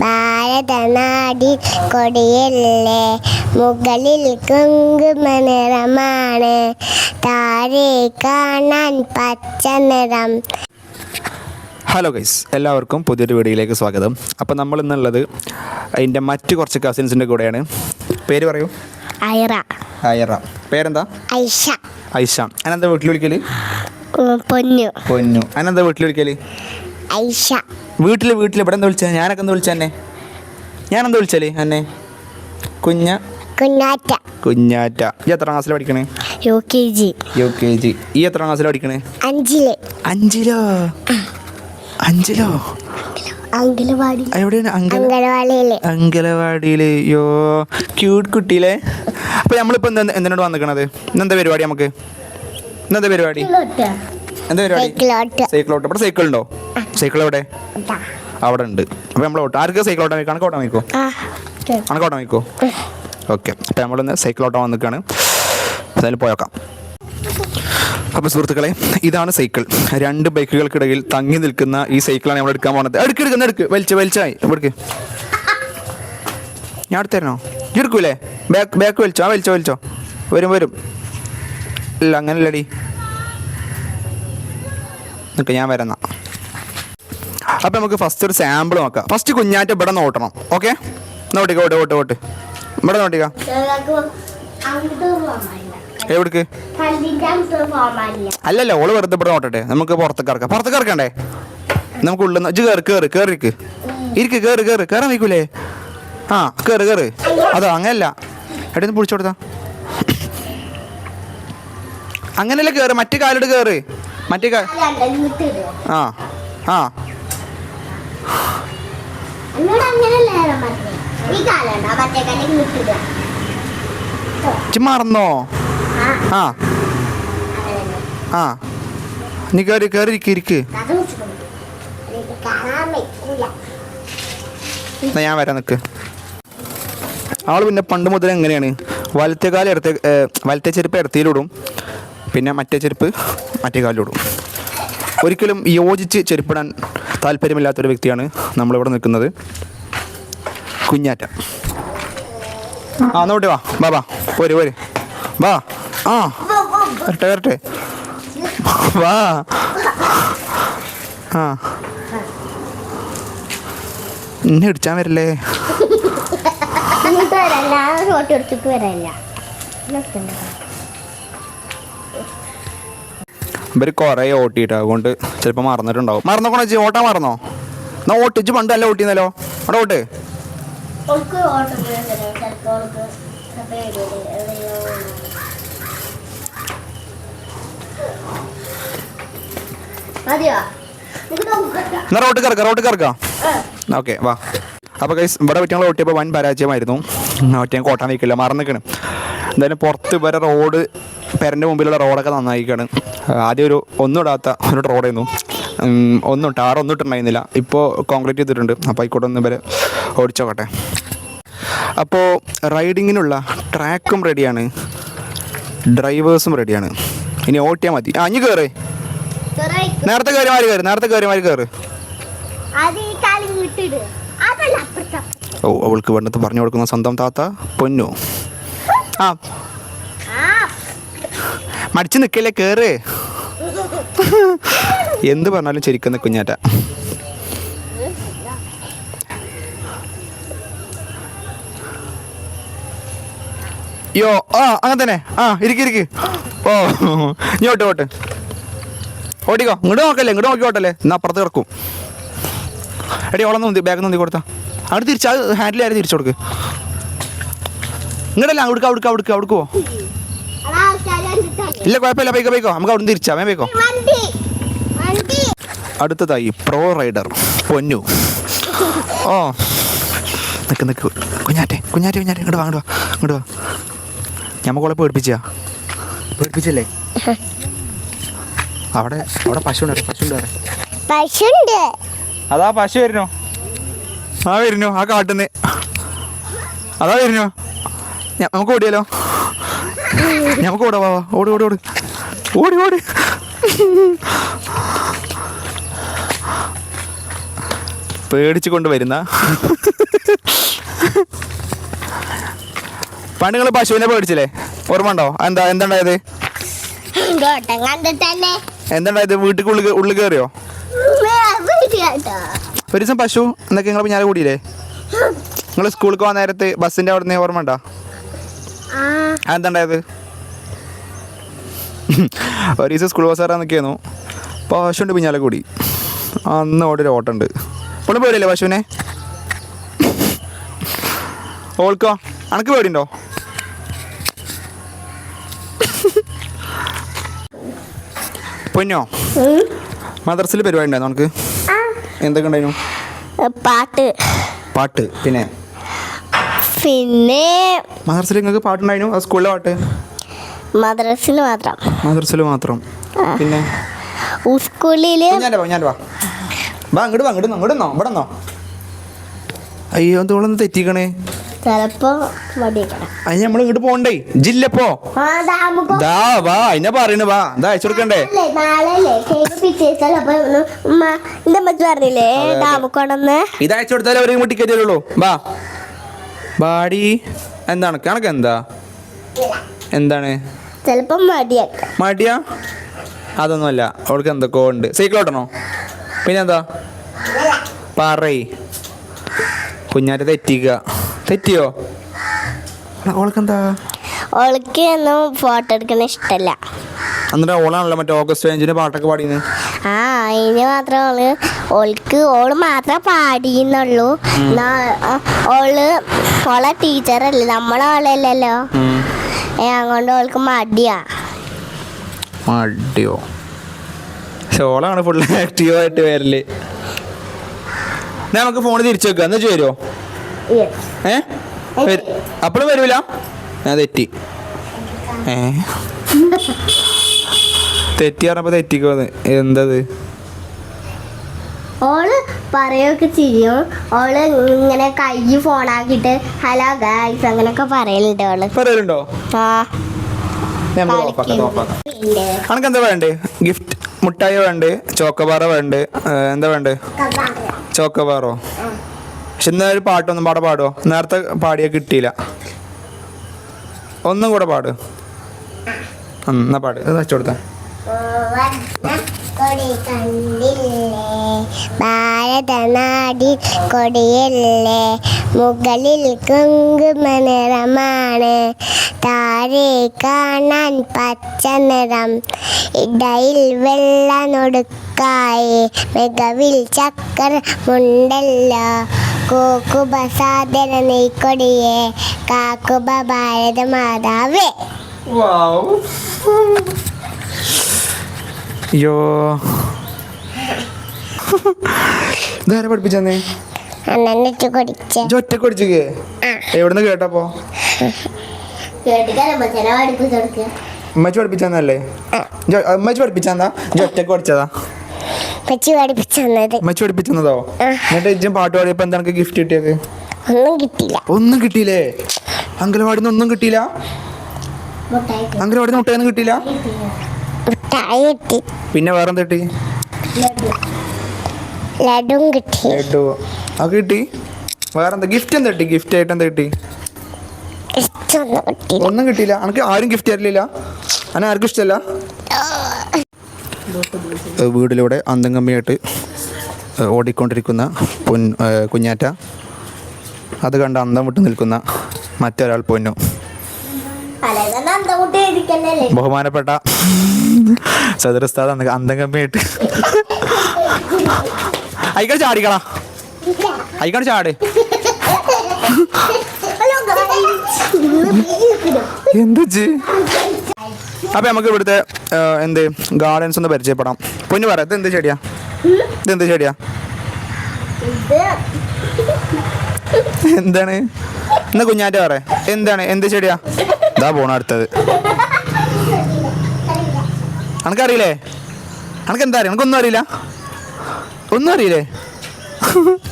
ഭാരതനാടിൻ കൊടിയല്ലേ. മുകളിൽ കുങ്കുമനിറമാണ്. താഴെ കാണാൻ പച്ച നിറം. ഹലോ ഗൈസ് എല്ലാവർക്കും പുതിയൊരു വീഡിയോയിലേക്ക് സ്വാഗതം. അപ്പോൾ നമ്മൾ ഇന്നുള്ളത് അതിന്റെ മറ്റ് കുറച്ച് കസിൻസിന്റെ കൂടെയാണ്. പേര് പറയൂ. ഐറ. അയറ പേരെന്താ? ഐഷ. ഐഷ. അനന്ത വീട്ടിൽ വിളിക്കൽ? പൊന്നു. പൊന്നു. അനന്ത വീട്ടിൽ വിളിക്കൽ? ഐഷ. വീട്ടിൽ വീട്ടിൽ ഇവിടെ എന്താ വിളിച്ചാൽ ഞാനൊക്കെ എന്താ വിളിച്ചാൽ എന്നെ? ഞാനെന്താ വിളിച്ചാൽ എന്നെ? കുഞ്ഞ? കുഞ്ഞാറ്റ. കുഞ്ഞാറ്റ. ഈ എത്ര ക്ലാസ്സിൽ പഠിക്കണേ? U K G U K G ഈ എത്ര ക്ലാസ്സിൽ പഠിക്കണേ? അഞ്ചിൽ. അഞ്ചിലോ? അഞ്ചിലോ? അങ്കലവാടി എവിടെയാണ്? അങ്കലവാടിയിൽ യോ ക്യൂട്ട് കുട്ടിയിലെ അപ്പോൾ നമ്മളിപ്പോൾ എന്താ എന്തിനോട് വന്നിക്കണത്? ഇന്നെന്താ പരിപാടി നമുക്ക്? ഇന്നെന്താ പരിപാടി? എന്താ പരിപാടി? സൈക്കിളോട്ട് ഇവിടെ സൈക്കിൾ ഉണ്ടോ? സൈക്കിൾ എവിടെ? അവിടെ ഉണ്ട്. അപ്പോൾ നമ്മൾ ഓട്ടം ആർക്ക് സൈക്കിൾ ഓട്ടം കണക്ക് ഓട്ടം വയ്ക്കോ കണക്ക് ഓട്ടം വയ്ക്കോ ഓക്കെ. അപ്പോൾ നമ്മളിന്ന് സൈക്കിൾ ഓട്ടം വന്നിക്കാണ് എന്തായാലും പോയേക്കാം അപ്പോൾ സുഹൃത്തുക്കളെ ഇതാണ് സൈക്കിൾ രണ്ട് ബൈക്കുകൾക്കിടയിൽ തങ്ങി നിൽക്കുന്ന ഈ സൈക്കിളാണ് നമ്മൾ എടുക്കാൻ പോകുന്നത് എടുക്ക് എടുക്കുന്ന എടുക്ക്. വലിച്ച വലിച്ചായി. എടുക്ക്. ഞാൻ എടുത്തരണോ എടുക്കൂലേ? Back back വലിച്ചോ. ആ വലിച്ചോ വലിച്ചോ. വരും വരും. ഇല്ല അങ്ങനല്ലടി നിൽക്ക് ഞാൻ വരുന്ന. അപ്പം നമുക്ക് ഫസ്റ്റ് ഒരു സാമ്പിൾ നോക്കാം. ഫസ്റ്റ് കുഞ്ഞാറ്റ ഇവിടെ നോട്ടണം. ഓക്കെ നോട്ടിക്ക ഓട്ട് ഓട്ട് ഓട്ട്. ഇവിടെ നോട്ടിക്ക. എവിടേക്ക്? അല്ലല്ല ഓൾ വെറുതെ ഇവിടെ നോട്ടട്ടെ. നമുക്ക് പുറത്തേക്ക് ഇറക്കാം. പുറത്തേക്ക് ഇറക്കണ്ടേ? നമുക്ക് ഉള്ളിൽ ഇജ്ജ് കയറി കയറി കയറിക്ക് ഇരിക്ക്. കയറി കയറി കയറാൻ വയ്ക്കൂലേ? ആ കയറി കയറി അതോ അങ്ങനല്ല. എവിടെ നിന്ന് പിടിച്ചു കൊടുത്താ. അങ്ങനെയല്ല കയറി മറ്റു കാലോട് കയറി മറ്റേ ആ ആ. മറന്നോ? ആ. ആ. നീ കയറി കയറി ഇരിക്ക് ഇരിക്ക്. ഞാൻ വരാൻ നിൽക്ക് അവൾ പിന്നെ പണ്ട് മുതൽ എങ്ങനെയാണ്? വലത്തെ കാലം എടുത്ത് വലത്തെ ചെരുപ്പ് ഇടത്തിയിലിടും പിന്നെ മറ്റേ ചെരുപ്പ് മറ്റേ കാലിലിടും ഒരിക്കലും യോജിച്ച് ചെരുപ്പിടാൻ താല്പര്യമില്ലാത്തൊരു വ്യക്തിയാണ് നമ്മളിവിടെ നിൽക്കുന്നത്. കുഞ്ഞാറ്റ. ആ നോട്ടെ വാ. വാ വാ. പോര് പോര്. വാ. ആ. വരട്ടെ വരട്ടെ. വാ. ആ. ഇന്നെ ഇടിച്ചാൻ വരില്ലേ? വരല്ല ഫോട്ടോ എടുത്തിട്ട് വരല്ല ഇവർ കുറേ ഓട്ടിയിട്ട് അതുകൊണ്ട് ചിലപ്പോൾ മറന്നിട്ടുണ്ടാവും. മറന്നോക്കണോ ചേച്ചി ഓട്ടാൻ മറന്നോ? എന്നാ ഓട്ടിച്ച് പണ്ട് അല്ല ഓട്ടിന്നല്ലോ. അവിടെ ഓട്ട്. ഓട്ടം എന്നാ റോട്ട് കറക്കാം റോട്ട് കറക്കാം. ഓക്കെ വാ. അപ്പോൾ കൈസ് ഇവിടെ പറ്റിയുള്ള ഓട്ടിയപ്പോൾ വൻ പരാജയമായിരുന്നു. ഒറ്റ കോട്ടാൻ വയ്ക്കില്ല മറന്നിക്കണ്. എന്തായാലും പുറത്ത് വരെ റോഡ് പെരന്റെ മുമ്പിലുള്ള റോഡൊക്കെ നന്നായിക്കാണ് ആദ്യം ഒരു ഒന്നും ഇടാത്ത ഒരു റോഡായിരുന്നു. ഒന്നും ടാറൊന്നും ഇട്ടുണ്ടായിരുന്നില്ല ഇപ്പോൾ കോൺക്രീറ്റ് ചെയ്തിട്ടുണ്ട്. അപ്പോൾ ആയിക്കോട്ടെ ഒന്ന് ഇവരെ ഓടിച്ചോക്കട്ടെ. അപ്പോൾ റൈഡിങ്ങിനുള്ള ട്രാക്കും റെഡിയാണ് ഡ്രൈവേഴ്സും റെഡിയാണ് ഇനി ഓട്ടിയാൽ മതി. ഇനി കയറ് നേരത്തെ കയറിമാര് കയറി നേരത്തെ കയറി മാറി കയറ് ഓ അവൾക്ക് വേണ്ടത് പറഞ്ഞു കൊടുക്കുന്ന സ്വന്തം താത്ത പൊന്നു. ആ മടിച്ചു നിൽക്കല്ലേ കേറ്. എന്ത് പറഞ്ഞാലും ശരിക്കുന്ന കുഞ്ഞാറ്റ. യോ ആ അങ്ങനെ തന്നെ. ആ ഇരിക്ക് ഇരിക്ക്. ഓ നീ ഓട്ട് ഓടിക്കോ. ഇങ്ങോട്ട് നോക്കല്ലേ ഇങ്ങോട്ട് നോക്കി ഓട്ടല്ലേ. എന്നാ അപ്പുറത്ത് കിടക്കും. എടി ഓളം നോന്തി ബാഗ് നോന്തി കൊടുത്താ. അവിടെ തിരിച്ച് അത് ഹാൻഡിൽ ആരും തിരിച്ചു കൊടുക്ക്? ഇങ്ങോട്ടല്ല അവിടുക്ക് അവിടുക്ക് അവിടുക്ക് അവിടുക്ക് പോ. ഇല്ല കുഴപ്പമില്ല. പൈക്കോ പൈക്കോ. നമുക്ക് അവിടെ തിരിച്ചാ വണ്ടി. വണ്ടി. അടുത്തതായി പ്രോ റൈഡർ പൊന്നു. ഓ. നിക്ക് നിക്ക്. കുഞ്ഞാറ്റെ കുഞ്ഞാറ്റെ കുഞ്ഞാറ്റെ. ഇങ്ങോട്ട് വാ ഇങ്ങോട്ട് വാ ഇങ്ങോട്ട് വാ. ഞമ്മക്കോളെ പേടിപ്പിച്ചാ. പേടിപ്പിച്ചല്ലേ? അവിടെ അവിടെ പശു ഉണ്ട് പശു ഉണ്ട് അവിടെ. പശുണ്ട്. അതാ പശു വരുന്നോ. ആ വരുന്നു ആ കാട്ടുന്നേ. അതാ വരുന്നു. നമുക്ക് ഓടിയാലോ? നമുക്ക് ഓടാ വാ. ഓടി ഓടി ഓടി. ഓടി ഓടി. പേടിച്ചു കൊണ്ട് വരുന്ന. പണ്ട് നിങ്ങൾ പശുവിനെ പേടിച്ചില്ലേ? ഓർമ്മ ഉണ്ടോ? എന്താ എന്തുണ്ടായത്? എന്തുണ്ടായത്? വീട്ടിൽ ഉള്ളിൽ ഉള്ളിൽ കയറിയോ ഒരു ദിവസം പശു എന്നൊക്കെ നിങ്ങൾ പിന്നാലെ കൂടിയില്ലേ? നിങ്ങൾ സ്കൂളിൽ പോകാൻ നേരത്ത് ബസ്സിന്റെ അവിടെ നിന്ന് ഓർമ്മ ഉണ്ടോ? അതെന്താണ്ടായത് ഒരു ദിവസം സ്കൂൾ ബസ് കയറാൻ നിൽക്കുന്നു പശുണ്ട് പിന്നാലെ കൂടി. അന്ന് അവിടെ ഒരു ഓട്ടമുണ്ട് ഇപ്പോഴും പേടിയല്ലേ പശുവിനെ? ഓൾക്കോ? അനക്ക് പേടിയുണ്ടോ? പൊന്നോ? മദർസിൽ പരിപാടി ഉണ്ടായിരുന്നു നമുക്ക് എന്തൊക്കെ ഉണ്ടായിരുന്നു? പാട്ട്. പാട്ട് പിന്നെ? പിന്നെ മദർസിൽ നിങ്ങൾക്ക് പാട്ടുണ്ടായിരുന്നു? അത് സ്കൂളിലെ പാട്ട്? മദ്രസിൽ മാത്രം. മദർസിൽ മാത്രം. പിന്നെ? സ്കൂളിൽ ഞാൻ വാ ഞാൻ വാ. വാ അങ്ങോട്ട് വാ അങ്ങോട്ട് അങ്ങോട്ട് നോ ഇവിടെ നോ അയ്യോ എന്തോളൊന്ന് തെറ്റിക്കണേ? ചിലപ്പോ അതിന് നമ്മൾ ഇങ്ങോട്ട് പോണ്ടേ? ജില്ലപ്പോ ദാ വാ അതിനെ പറയണ വാ. ദാ അയച്ചു കൊടുക്കണ്ടേ? പറഞ്ഞില്ലേ? ഇത് അയച്ചു കൊടുത്താലേ അവരെയും ടിക്കറ്റ് തരുള്ളൂ. വാ. ബാടി എന്താണ്? കണക്ക് എന്താ? എന്താണ്? ചിലപ്പോ മടിയാ. മടിയാ? അതൊന്നുമല്ല. അവൾക്ക് എന്തൊക്കെ ഉണ്ട്. സൈക്കിൾ ഓട്ടണോ? പിന്നെന്താ? പറയ്. കുഞ്ഞാറ്റ തെറ്റിക്കുക. തെറ്റിയോ? അവൾക്കെന്താ? ഓൾക്ക് ഒന്നും ഫോട്ടോ എടുക്കണ ഇഷ്ടല്ല. എന്നിട്ട് ഓളാണല്ലോ മറ്റേ ഓഗസ്റ്റ് പതിനഞ്ചിന് പാട്ടൊക്കെ പാടിയത്? ആ അതിന് മാത്രം ഓൾ ഓൾക്ക് ഓൾ മാത്രം പാടിയെന്നുള്ളൂ ഓൾ ഓളെ ടീച്ചറല്ലേ നമ്മളെ ഓളല്ലല്ലോ ഏ അതുകൊണ്ട് ഓൾക്ക് മടിയാ. മടിയോ? പക്ഷെ ഓളാണ് ഫുൾ ആക്റ്റീവായിട്ട് വരൽ. എന്നാ നമുക്ക് ഫോൺ തിരിച്ചു വെക്കാം എന്നു വരുമോ ഏ? അപ്പോഴും വരൂല? ഞാൻ തെറ്റി. ഏ? തെറ്റി പറഞ്ഞപ്പോ തെറ്റിക്കോന്ന് എന്തത്? ഓൾ പറയൊക്കെ ചെയ്യും. ഓൾ ഇങ്ങനെ കൈ ഫോണാക്കിട്ട് ഹലോ ഗായ്സ് അങ്ങനെയൊക്കെ പറയലുണ്ട് ഓൾ. പറയലുണ്ടോ? ആ. എന്താ വേണ്ടേ? ഗിഫ്റ്റ് മുട്ടായി വേണ്ടേ? ചോക്കബാറ വേണ്ടേ? എന്താ വേണ്ടേ? ചോക്കബാറോ? പക്ഷെ എന്നാ ഒരു പാട്ടൊന്നും പാടെ പാടുമോ നേരത്തെ പാടിയ കിട്ടിയില്ല. ഒന്നും കൂടെ പാട്. എന്നാ പാട്. വെച്ചു കൊടുത്താ കൊടി കണ്ടില്ലേ ഭാരതനാടി കൊടിയല്ലേ. മുകളിൽ കുങ്കുമനിറമാണ്. താഴെ കാണാൻ പച്ച നിറം. ഇടയിൽ വെള്ള നൊടുക്കായി. മികവിൽ ചക്കര മുണ്ടല്ലോ കോക്കുബ സാധന നെയ്ക്കൊടിയെ. കാക്കുബ ഭാരത മാതാവേ അയ്യോ. ഇതാരെ പഠിപ്പിച്ചെന്നേ? കൊടിച്ചേ. ഒറ്റയ്ക്ക് പഠിച്ചേ എവിടുന്ന് കേട്ടപ്പോ? കേട്ടിക്കാലോ പഠിപ്പിച്ചല്ലേ ഉമ്മച്ചി ഉമ്മച്ചി പഠിപ്പിച്ചെന്നാ? ഒറ്റയ്ക്ക് പഠിച്ചതാ പഠിപ്പിച്ചതോ ഉമ്മച്ചി പഠിപ്പിച്ചെന്നതോ. ആ. എന്നിട്ട് ഇജ്ജും പാട്ട് പാടിയപ്പോ എന്താണ് ഗിഫ്റ്റ് കിട്ടിയത്? ഒന്നും കിട്ടിയില്ല. ഒന്നും കിട്ടിയില്ലേ? അങ്കലവാടിന്ന് ഒന്നും കിട്ടിയില്ല? മുട്ടായി അങ്കലവാടിന്ന് മുട്ടയൊന്നും കിട്ടിയില്ല? പിന്നെ വേറെന്താ കിട്ടി? ലഡുവും കിട്ടി. ലഡു. ആ കിട്ടി? വേറെന്താ? ഗിഫ്റ്റ് എന്താ കിട്ടി? ഗിഫ്റ്റ് ആയിട്ട് എന്താ കിട്ടി? ഒന്നും കിട്ടിയില്ല. എനിക്ക് ആരും ഗിഫ്റ്റ് തരില്ല അങ്ങനെ ആർക്കും ഇഷ്ടമല്ല വീടിലൂടെ അന്തം കമ്മിയായിട്ട് ഓടിക്കൊണ്ടിരിക്കുന്ന പൊൻ കുഞ്ഞാറ്റ. അത് കണ്ട് അന്തം വിട്ട് നിൽക്കുന്ന മറ്റൊരാൾ പൊന്നു. ബഹുമാനപ്പെട്ട സദർസ്ഥാദ് അന്തം കമ്മിയായിട്ട്. അയിക്കടെ ചാടിക്കളാ അയിക്കടെ ചാട്. എന്താ അപ്പൊ നമുക്ക് ഇവിടുത്തെ എന്ത് ഗാർഡൻസ് ഒന്ന് പരിചയപ്പെടാം. പൊന്നു പറ ഇത് എന്ത് ചെടിയാ? ഇത് എന്ത് ചെടിയാ? എന്താണ്? എന്നാ കുഞ്ഞാറ്റ പറ എന്താണ് എന്ത് ചെടിയാ? ഇതാ പോണ അടുത്തത്. അനക്കറിയില്ലേ? അനക്ക് എന്താ അറിയാം? അനക്കൊന്നും അറിയില്ല? ഒന്നും അറിയില്ലേ?